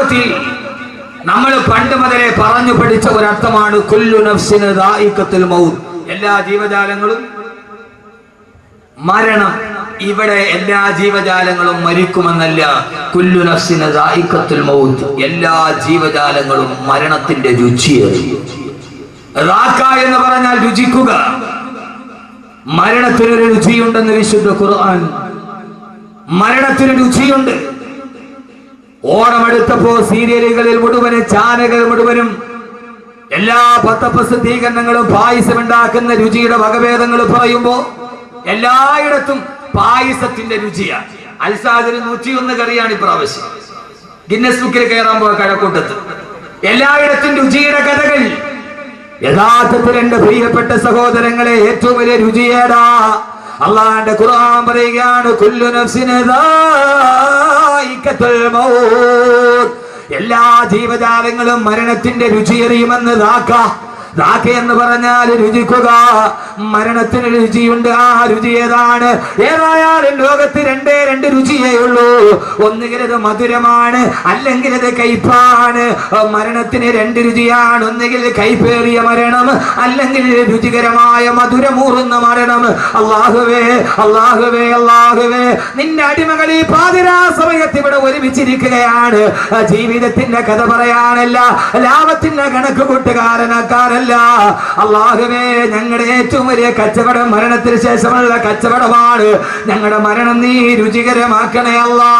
യഥാർത്ഥത്തിൽ നമ്മൾ പണ്ട് മുതലേ പറഞ്ഞു പഠിച്ച ഒരർത്ഥമാണ് കുല്ലു മൗത്ത് എല്ലാ ജീവജാലങ്ങളും മരണം. ഇവിടെ എല്ലാ ജീവജാലങ്ങളും മരിക്കുമെന്നല്ല. കുല്ലു നഫ്സിന് മൗത്ത് എല്ലാ ജീവജാലങ്ങളും മരണത്തിന്റെ രുചിയേറി റാക്ക എന്ന് പറഞ്ഞാൽ രുചിക്കുക. മരണത്തിനൊരു രുചിയുണ്ടെന്ന് വിശുദ്ധ ഖുർആൻ. മരണത്തിന് രുചിയുണ്ട്. ഓണമെടുത്തപ്പോ സീരിയലുകളിൽ മുഴുവനും ചാനകൾ മുഴുവനും എല്ലാ പത്രപ്രസിദ്ധീകരണങ്ങളും പായസം ഉണ്ടാക്കുന്ന രുചിയുടെ വകഭേദങ്ങൾ പറയുമ്പോ എല്ലായിടത്തും പായസത്തിന്റെ രുചിയാണ്. അൽസാദിന് നൂറ്റിയൊന്ന് കറിയാണ് ഇപ്രാവശ്യം. ഗിന്നസ് ബുക്കിൽ കയറാൻ പോയ കഴക്കൂട്ടത്ത്. എല്ലായിടത്തും രുചിയുടെ കഥകൾ. യഥാർത്ഥത്തിൽ എന്റെ പ്രിയപ്പെട്ട സഹോദരങ്ങളെ ഏറ്റവും വലിയ രുചിയേടാ അള്ളാന്റെ ഖുർആൻ പറയുകയാണ് കുല്ലു. എല്ലാ ജീവജാലങ്ങളും മരണത്തിന്റെ രുചിയറിയുമെന്ന് ദാക്ക എന്ന് പറഞ്ഞാൽ രുചിക്കുക. മരണത്തിന് രുചിയുണ്ട്. ആ രുചി ഏതാണ്? ഏതായാലും ലോകത്ത് രണ്ടേ രണ്ട് രുചിയേ ഉള്ളൂ. ഒന്നുകിൽ അത് മധുരമാണ് അല്ലെങ്കിൽ അത് കയ്പാണ്. മരണത്തിന് രണ്ട് രുചിയാണ്. ഒന്നുകിൽ കൈപ്പേറിയ മരണം അല്ലെങ്കിൽ രുചികരമായ മധുരമൂറുന്ന മരണം. അള്ളാഹുവേ അള്ളാഹുവേ അള്ളാഹുവേ. നിന്റെ അടിമകൾ ഈ പാതിരാ സമയത്ത് ഇവിടെ ഒരുമിച്ചിരിക്കുകയാണ്. ജീവിതത്തിന്റെ കഥ പറയാനല്ല ലാഭത്തിന്റെ കണക്ക് കൂട്ടുകാരനാക്കാരല്ല അള്ളാഹുവേ ഞങ്ങളുടെ ഏറ്റവും വലിയ കച്ചവടം മരണത്തിന് ശേഷമുള്ള കച്ചവടമാണ്. ഞങ്ങളുടെ മരണം നീ രുചികരമാക്കണേ അല്ലാ.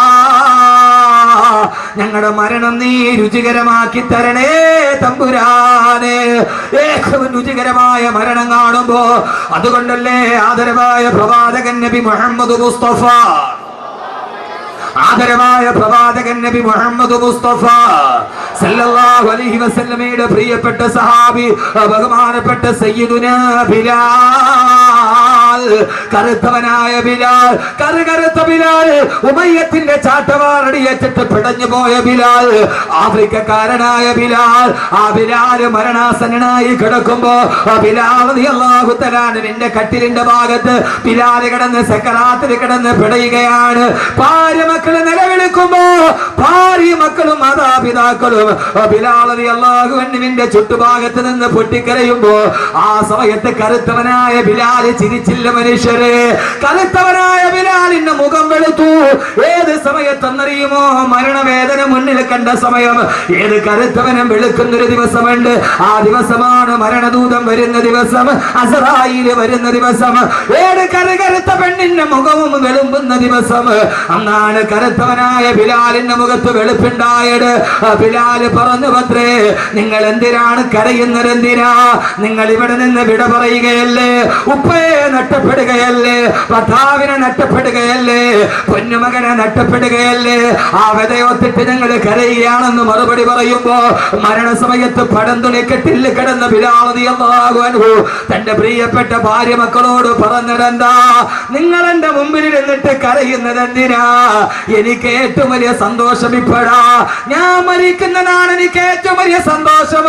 ഞങ്ങളുടെ മരണം നീ രുചികരമാക്കി തരണേ തമ്പുരാനെ. ഏറ്റവും രുചികരമായ മരണം കാണുമ്പോ അതുകൊണ്ടല്ലേ ആദരവായ പ്രവാചകൻ നബി മുഹമ്മദ് മുസ്തഫ ആദരവായ പ്രവാചകൻ നബി മുഹമ്മദ് മുസ്തഫ സല്ലല്ലാഹു അലൈഹി വസല്ലമയുടെ പ്രിയപ്പെട്ട സഹാബി ബഹുമാനപ്പെട്ട സയ്യിദുന ബിലാൽ കറുത്തവനായ ബിലാൽ കറുകറുത്ത ബിലാൽ ഉമയ്യത്തിന്റെ ചാട്ടവാറടിയേറ്റിട്ട് പിടഞ്ഞു പോയ ബിലാൽ ആഫ്രിക്കക്കാരനായ ബിലാൽ ആ ബിലാൽ മരണാസന്നനായി കിടക്കുമ്പോ ബിലാൽ റളിയല്ലാഹു തആല നിന്റെ കട്ടിലിന്റെ ഭാഗത്ത് ബിലാൽ കിടന്ന് സക്കറാത്തിൽ കിടന്ന് പിടയുകയാണ്. ഭാര്യ മക്കൾ നിലവിളിക്കുമ്പോ ഭാര്യ മക്കളും മാതാപിതാക്കളും ബിലാളതി അള്ളാഹുവിന്റെ ചുറ്റുഭാഗത്ത് നിന്ന് പൊട്ടിക്കരയുമ്പോ ആ സമയത്ത് കറുത്തവനായ ബിലാൽ ചിരിച്ചില്ല മനുഷ്യരെ. കറുത്തവനായ ബിലാലിന്റെ മുഖം വെളുത്തു. ഏത് സമയത്തെന്നറിയുമോ? മരണവേദന മുന്നിൽ കണ്ട സമയം. ഏത് കറുത്തവനും വെളുക്കുന്നൊരു ദിവസമുണ്ട്. ആ ദിവസമാണ് മരണദൂതം വരുന്ന ദിവസം. അസറായിൽ വരുന്ന ദിവസം. ഏത് കറുകറുത്ത പെണ്ണിന്റെ മുഖവും വെളുമ്പുന്ന ദിവസം. അന്നാണ് കറുത്തവനായ ബിലാലിന്റെ മുഖത്ത് വെളുപ്പുണ്ടായത് ബിലാൽ പറഞ്ഞു പത്രേ നിങ്ങൾ എന്തിനാണ് കരയുന്നത് എന്തിനാ? നിങ്ങൾ ഇവിടെ നിന്ന് വിട പറയുകയല്ലേ? ഉപ്പയെ നഷ്ടപ്പെടുകയല്ലേ? ഭർത്താവിനെ നഷ്ടപ്പെടുകയല്ലേ? പൊന്നുമകനെ നഷ്ടപ്പെടുകയല്ലേ? ആ വിതയോത്തിട്ട് ഞങ്ങൾ കരയുകയാണെന്ന് മറുപടി പറയുമ്പോ മരണസമയത്ത് പടന്തുണി കെട്ടിൽ കിടന്ന അള്ളാഹു തന്റെ പ്രിയപ്പെട്ട ഭാര്യ മക്കളോട് പറഞ്ഞതെന്താ? നിങ്ങൾ എന്റെ മുമ്പിൽ ഇരുന്നിട്ട് കരയുന്നത് എന്തിനാ? എനിക്ക് ഏറ്റവും വലിയ സന്തോഷം ഇപ്പോഴാ. ഞാൻ മരിക്കുന്നതാണ് എനിക്ക് ഏറ്റവും വലിയ സന്തോഷം.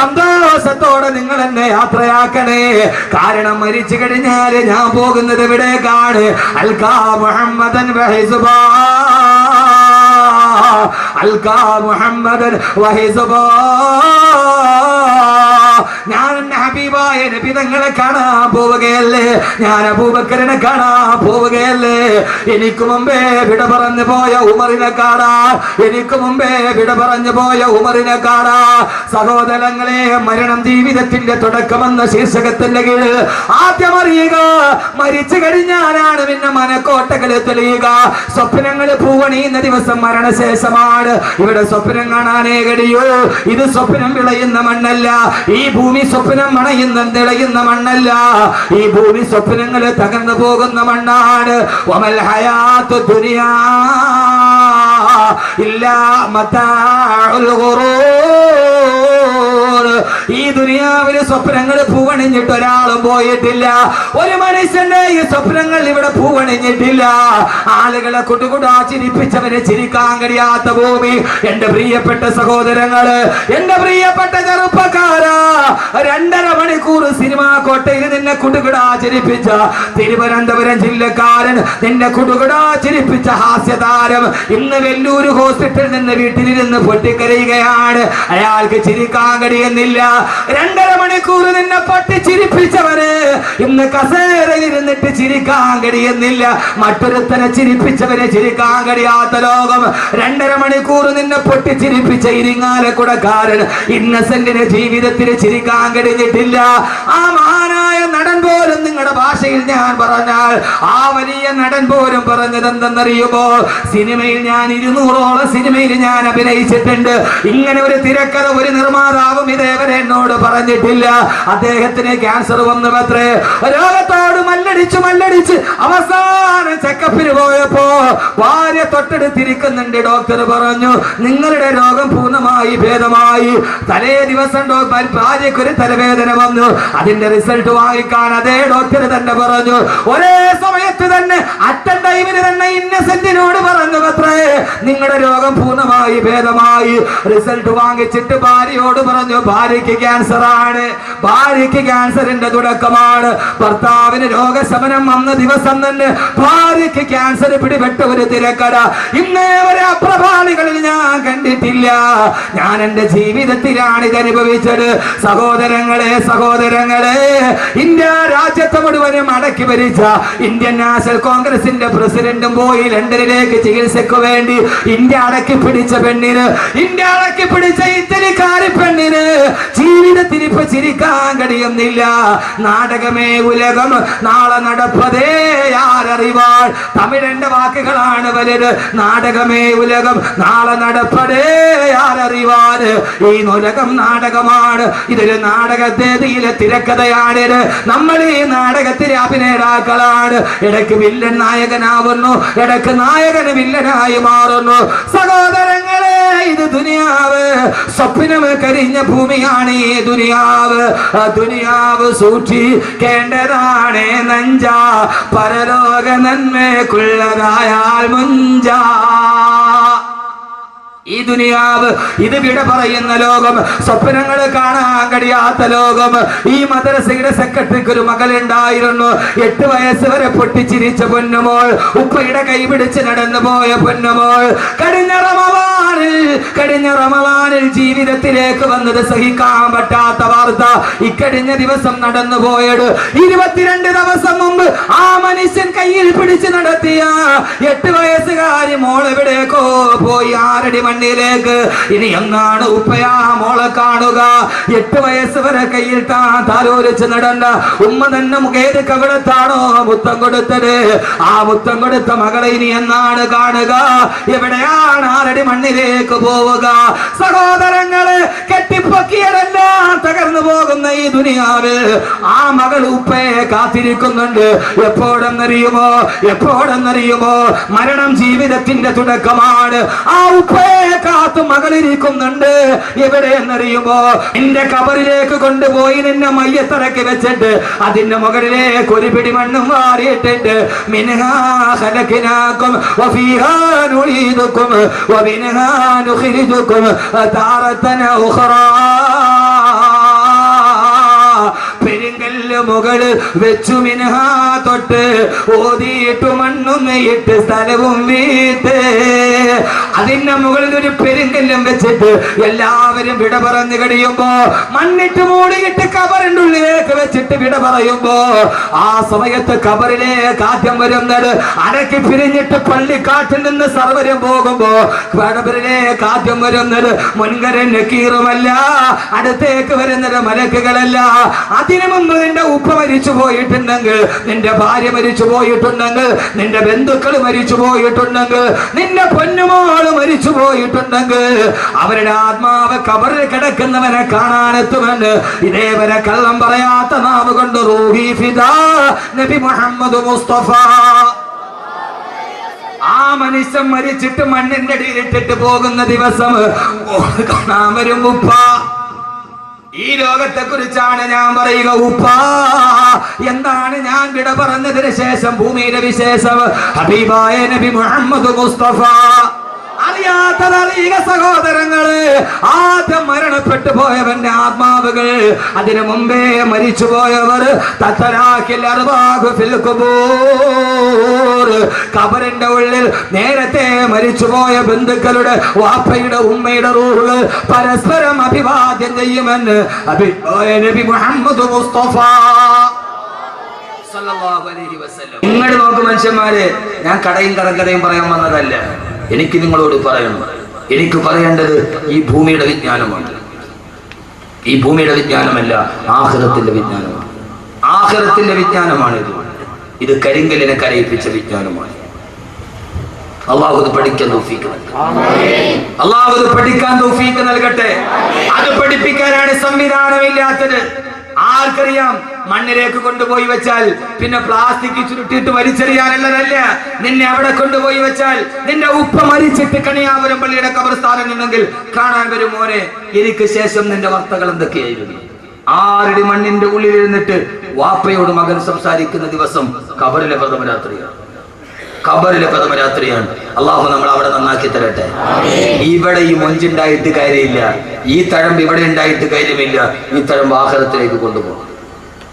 സന്തോഷത്തോടെ നിങ്ങൾ എന്നെ യാത്രയാക്കണേ. കാരണം മരിച്ചു കഴിഞ്ഞാൽ ഞാൻ പോകുന്നത് എവിടേക്കാണ്? അൽക്കാ മുഹമ്മദൻ വഹിസുബാ അൽക്കാ മുഹമ്മദൻ വഹിസുബാ ഹബീബായ നബി കാണാൻ പോവുകയല്ലേ? ഞാൻ അബൂബക്കറിനെ കാണാൻ പോവുകയല്ലേ? എനിക്ക് മുമ്പേ വിട പറഞ്ഞു പോയ ഉമറിനെ കാണാ. എനിക്ക് മുമ്പേ വിട പറഞ്ഞു പോയ ഉമറിനെ കാണാ. സഹോദരങ്ങളെ മരണം ജീവിതത്തിന്റെ തുടക്കമെന്ന ശീർഷകത്തിന്റെ കീഴിൽ ആദ്യം അറിയുക മരിച്ചു കഴിഞ്ഞാലാണ് പിന്നെ മനക്കോട്ടകളെ തെളിയുക. സ്വപ്നങ്ങൾ പൂവണിയുന്ന ദിവസം മരണശേഷമാണ്. ഇവിടെ സ്വപ്നം കാണാനേ കഴിയൂ. ഇത് സ്വപ്നം വിളയുന്ന മണ്ണല്ല. ഈ ഭൂമി സ്വപ്നം മണയുന്ന തിളയുന്ന മണ്ണല്ല. ഈ ഭൂമി സ്വപ്നങ്ങളെ തകർന്നു പോകുന്ന മണ്ണാണ്. ദുനിയാ ഇല്ല ഗുറൂർ പറയുമ്പോൾ ഈ ദുനിയാവിലെ സ്വപ്നങ്ങൾ പൂവണിഞ്ഞിട്ട് ഒരാളും പോയിട്ടില്ല. ഒരു മനുഷ്യന്റെ ഈ സ്വപ്നങ്ങൾ ഇവിടെ പൂവണിഞ്ഞിട്ടില്ല. ആളുകളെ കുട്ടുകുടാ ചിരിപ്പിച്ചവരെ ചിരിക്കാൻ കഴിയാത്ത ഭൂമി. എന്റെ പ്രിയപ്പെട്ട സഹോദരങ്ങൾ എന്റെ പ്രിയപ്പെട്ട ചെറുപ്പക്കാരാ രണ്ടര മണിക്കൂർ സിനിമാ കോട്ടയിൽ നിന്നെ കുടുകുടാ ചിരിപ്പിച്ച തിരുവനന്തപുരം ജില്ലക്കാരൻ നിന്നെ കുടുകുടാ ചിരിപ്പിച്ച ഹാസ്യതാരം ഇന്ന് വെല്ലൂര് ഹോസ്പിറ്റലിൽ നിന്ന് വീട്ടിലിരുന്ന് പൊട്ടിക്കരയുകയാണ്. അയാൾക്ക് ചിരിക്കാൻ കഴിയുന്നില്ല രണ്ടര മണിക്കൂർ നിന്നെ പൊട്ടി ചിരിപ്പിച്ചവന് ഇന്ന് കസേരയിൽ ഇരുന്നിട്ട് ചിരിക്കാൻ കഴിയുന്നില്ല. മറ്റൊരുത്തനെ ചിരിപ്പിച്ചവനെ ചിരിക്കാൻ കഴിയാത്ത ലോകം. രണ്ടര മണിക്കൂർ നിന്നെ പൊട്ടി ചിരിപ്പിച്ച ഇരിങ്ങാലക്കുടക്കാരൻ ഇന്നസെന്റിന് ജീവിതത്തിൽ ചിരിക്കാൻ കഴിഞ്ഞിട്ടില്ല. ആ മഹാനായ നടൻ പോലും നിങ്ങളുടെ ഭാഷയിൽ ഞാൻ പറഞ്ഞാൽ ആ വലിയ നടൻ പോലും പറഞ്ഞത് എന്തെന്നറിയുമോ സിനിമയിൽ ഞാൻ ഇരുന്നൂറോളം സിനിമയിൽ ഞാൻ അഭിനയിച്ചിട്ടുണ്ട്. ഇങ്ങനെ ഒരു തിരക്കഥ ഒരു നിർമ്മാതാവും ഇതേവരെ എന്നോട് പറഞ്ഞിട്ടില്ല. അദ്ദേഹത്തിന് ക്യാൻസർ വന്നു പത്രേ രോഗത്തോട് മല്ലടിച്ച് മല്ലടിച്ച് അവസാന ചെക്കപ്പിന് പോയപ്പോ ഭാര്യ തൊട്ടടുത്തിരിക്കുന്നുണ്ട് ഡോക്ടർ പറഞ്ഞു. നിങ്ങളുടെ രോഗം പൂർണമായി ഭേദമായി. തലേ ദിവസം ഡോ- ഭാര്യയ്ക്ക് ഒരു തലവേദന വന്നു. അതിന്റെ റിസൾട്ട് വാങ്ങിക്കാൻ അതേ ഡോക്ടർ തന്നെ പറഞ്ഞു. ഒരേ സമയത്ത് തന്നെ അറ്റൻ ടൈമിന് തന്നെ ഇന്നസെന്റിനോട് പറഞ്ഞു അത്രേ നിങ്ങളുടെ രോഗം പൂർണമായി ഭേദമായി. റിസൾട്ട് വാങ്ങിച്ചിട്ട് ഭാര്യയോട് പറഞ്ഞു ഭാര്യയ്ക്ക് ക്യാൻസർ ആണ് ഭാര്യയ്ക്ക് ക്യാൻസറിന്റെ തുടക്കമാണ്. ഭർത്താവിന് രോഗശമനം വന്ന ദിവസം തന്നെ ഭാര്യയ്ക്ക് ക്യാൻസർ പിടിപെട്ട ഒരു തിരക്കട ഇന്നേ വരെ അപ്രഭാളികളിൽ ഞാൻ കണ്ടിട്ടില്ല. ഞാൻ എന്റെ ജീവിതത്തിലാണ് ഇത് അനുഭവിച്ചത്. സഹോദരങ്ങളെ സഹോദരങ്ങളെ ഇന്ത്യ രാജ്യത്തെ മുഴുവനും അടക്കി ഭരിച്ച ഇന്ത്യൻ നാഷണൽ കോൺഗ്രസിന്റെ പ്രസിഡന്റും പോയി ലണ്ടനിലേക്ക് ചികിത്സയ്ക്ക് വേണ്ടി ഇന്ത്യ അടക്കി പിടിച്ച പെണ്ണിന് ഇന്ത്യ അടക്കി പിടിച്ച ഇറ്റലിക്കാരി പെണ്ണിന് ജീവിതത്തിൽ ഇപ്പൊ ചിരിക്കാൻ കഴിയുന്നില്ല. നാടകമേ ഉലകം നാളെ നടപ്പതേ ആരറിവാൾ. തമിഴന്റെ വാക്കുകളാണ് വലുത്. നാടകമേ ഉലകം നാളെ നടപ്പതേ ആരറിവാൾ ഈ നുലകം നാടകമാണ്. ഇതൊരു നാടകത്തേതിയിലെ തിരക്കഥയാണ് നമ്മൾ ഈ നാടകത്തിലെ അഭിനേതാക്കളാണ്. ഇടയ്ക്ക് വില്ലൻ നായകനാവുന്നു. ഇടയ്ക്ക് നായകന് വില്ലനായി മാറുന്നു. സഹോദരങ്ങളെ ഇത് ദുനിയാവ്. സ്വപ്നം കരിഞ്ഞ ഭൂമിയാണ് ഈ ദുനിയാവ്. ദുനിയാവ് സൂക്ഷിക്കേണ്ടതാണ് നഞ്ച. പരലോക നന്മക്കുള്ളതായാൽ മുഞ്ചാ. ഈ ദുനിയാവ് ഇത് വിട പറയുന്ന ലോകം സ്വപ്നങ്ങൾ കാണാൻ കഴിയാത്ത ലോകം. ഈ മദ്രസയുടെ സെക്രട്ടറിക്ക് ഒരു മകളുണ്ടായിരുന്നു. എട്ട് വയസ്സ് വരെ പൊട്ടിച്ചിരിച്ച പൊന്നുമോൾ ഉപ്പയുടെ കൈ പിടിച്ച് നടന്നു പോയ പൊന്നുമോൾ. കഴിഞ്ഞ റമവാനിൽ റമവാനിൽ ജീവിതത്തിലേക്ക് വന്നത് സഹിക്കാൻ പറ്റാത്ത വാർത്ത. ഇക്കഴിഞ്ഞ ദിവസം നടന്നു പോയത് ഇരുപത്തിരണ്ട് ദിവസം മുമ്പ് ആ മനുഷ്യൻ കയ്യിൽ പിടിച്ച് നടത്തിയ എട്ട് വയസ്സുകാരി മോൾ എവിടേക്കോ പോയി ആരടി മണ്ണിലേക്ക് ഇനി എന്നാണ് ഉപ്പയാ മോളെ കാണുക? എട്ട് വയസ്സ് വരെ കയ്യിൽ താലോലിച്ച് നടന്ന. ഉമ്മ തന്നെ മുഖേത് കവിടത്താണോ മുത്തം കൊടുത്തത്? ആ മുത്തം കൊടുത്ത മകളെ ഇനി എന്നാണ് കാണുക? എവിടെയാണ് ആരടി മണ്ണിലേക്ക് പോവുക? സഹോദരങ്ങൾ കെട്ടിപ്പൊക്കിയതെല്ലാം തകർന്നു പോകുന്ന ഈ ദുനിയാവ്. ആ മകൾ ഉപ്പയെ കാത്തിരിക്കുന്നുണ്ട്. എപ്പോഴെന്നറിയുമോ? എപ്പോഴെന്നറിയുമോ? മരണം ജീവിതത്തിന്റെ തുടക്കമാണ്. ആ ഉപ്പയെ കാത്തു മകളിരിക്കുന്നുണ്ട്. എവിടെയെന്നറിയുമോ നിന്റെ കബറിലേക്ക് കൊണ്ടുപോയി നിന്നെ മയ്യത്തിറക്കി വെച്ചിട്ട് അതിന്റെ മുകളിലേക്ക് ഒരു പിടി മണ്ണും വാരിയിട്ടിട്ട് ഖലഖനാകും വഫീഹാ നുഈദുകും نخرجكم പെരുങ്കല്ല് മുകളിൽ വെച്ചു മിനഹ തൊട്ട് ഓതിയിട്ടു മണ്ണും നെയ്യിട്ട് സ്ഥലവും വീട്ട്. അതിന്റെ മുകളിൽ ഒരു പെരുങ്കല്ലും വെച്ചിട്ട് എല്ലാവരും വിട പറഞ്ഞു കഴിയുമ്പോ മണ്ണിട്ട് മൂടിയിട്ട് കബറിന്റെ ഉള്ളിലേക്ക് വെച്ചിട്ട് വിട പറയുമ്പോ ആ സമയത്ത് കബറിലേക്ക് ആദ്യം വരുന്നത് അടക്കി പിരിഞ്ഞിട്ട് പള്ളിക്കാട്ടിൽ നിന്ന് സർവരും പോകുമ്പോ കബറിലേക്ക് ആദ്യം വരുന്നത് മുൻകരൻ നക്കീറുമല്ല അടുത്തേക്ക് വരുന്നത് മലക്കുകളല്ല. അതിനു മുമ്പ് നിന്റെ ഉപ്പ മരിച്ചു പോയിട്ടുണ്ടെങ്കിൽ നിന്റെ ഭാര്യ മരിച്ചു പോയിട്ടുണ്ടെങ്കിൽ നിന്റെ ബന്ധുക്കൾ മരിച്ചു പോയിട്ടുണ്ടെങ്കിൽ നിന്റെ പൊന്നുമോൾ മരിച്ചു പോയിട്ടുണ്ടെങ്കിൽ അവരുടെ ആത്മാവ് കബറിൽ കിടക്കുന്നവനെ കാണാനെത്തുമെന്ന് ഇതേവരെ കള്ളം പറയാത്ത നാവ് കൊണ്ട് റൂഹി ഫിദാ നബി മുഹമ്മദ് മുസ്തഫ. ആ മനുഷ്യൻ മരിച്ചിട്ട് മണ്ണിന്റെ അടിയിലിട്ടിട്ട് പോകുന്ന ദിവസം കാണാൻ വരും ഉപ്പ. ഈ ലോകത്തെ കുറിച്ചാണ് ഞാൻ പറയുക. ഉപ്പ എന്താണ് ഞാൻ വിട പറഞ്ഞതിന് ശേഷം ഭൂമിയിലെ വിശേഷം? ഹബീബായ നബി മുഹമ്മദ് മുസ്തഫ. അറിയാത്തത് അറിയുക സഹോദരങ്ങൾ ആദ്യം മരണപ്പെട്ടു പോയവന്റെ ആത്മാവുകൾ അതിനു മുമ്പേ മരിച്ചു പോയവർ. കബറിന്റെ ഉള്ളിൽ നേരത്തെ മരിച്ചുപോയ ബന്ധുക്കളുടെ വാപ്പയുടെ ഉമ്മയുടെ റൂഹുകൾ പരസ്പരം അഭിവാദ്യം ചെയ്യുമെന്ന് നബി മുഹമ്മദ് മുസ്തഫ. നിങ്ങൾ നോക്ക് മനുഷ്യന്മാരെ ഞാൻ കടയും കടക്കഥയും പറയാൻ വന്നതല്ല എനിക്ക് നിങ്ങളോട് പറയണം. എനിക്ക് പറയേണ്ടത് ഈ ഭൂമിയുടെ വിജ്ഞാനമാണ്. ഈ ഭൂമിയുടെ വിജ്ഞാനമല്ല ആഹൃതത്തിന്റെ വിജ്ഞാനമാണ്. ആഹൃതത്തിന്റെ വിജ്ഞാനമാണ് ഇത്. ഇത് കരിങ്കലിനെ കരയിപ്പിച്ച വിജ്ഞാനമാണ്. അള്ളാഹു പഠിക്കാൻ തൗഫീക്ക് പഠിക്കാൻ നൽകട്ടെ. അത് പഠിപ്പിക്കാനാണ് സംവിധാനമില്ലാത്തത്. ആർക്കറിയാം? മണ്ണിലേക്ക് കൊണ്ടുപോയി വെച്ചാൽ പിന്നെ പ്ലാസ്റ്റിക് ചുരുട്ടിയിട്ട് വലിച്ചെറിയാനുള്ളതല്ല. നിന്നെ അവിടെ കൊണ്ടുപോയി വെച്ചാൽ നിന്റെ ഉപ്പ മരിച്ചിട്ട് കണിയാപുരം പള്ളിയുടെ കബർസ്ഥാനം ഉണ്ടെങ്കിൽ കാണാൻ വരും മോനെ എനിക്ക് ശേഷം നിന്റെ വാർത്തകൾ എന്തൊക്കെയായിരുന്നു? ആരുടെ മണ്ണിന്റെ ഉള്ളിൽ ഉള്ളിലിരുന്നിട്ട് വാപ്പയോട് മകൻ സംസാരിക്കുന്ന ദിവസം കബറിലെ പ്രഥമ കബറിലെ ഖബറിലെ പ്രഥമ രാത്രിയാണ്. അള്ളാഹു നമ്മൾ അവിടെ നന്നാക്കി തരട്ടെ. ഇവിടെ ഈ മൊഞ്ചുണ്ടായിട്ട് കാര്യമില്ല. ഈ തഴമ്പ് ഇവിടെ ഉണ്ടായിട്ട് കാര്യമില്ല. ഈ തഴമ്പ് ആഹാരത്തിലേക്ക് കൊണ്ടുപോകും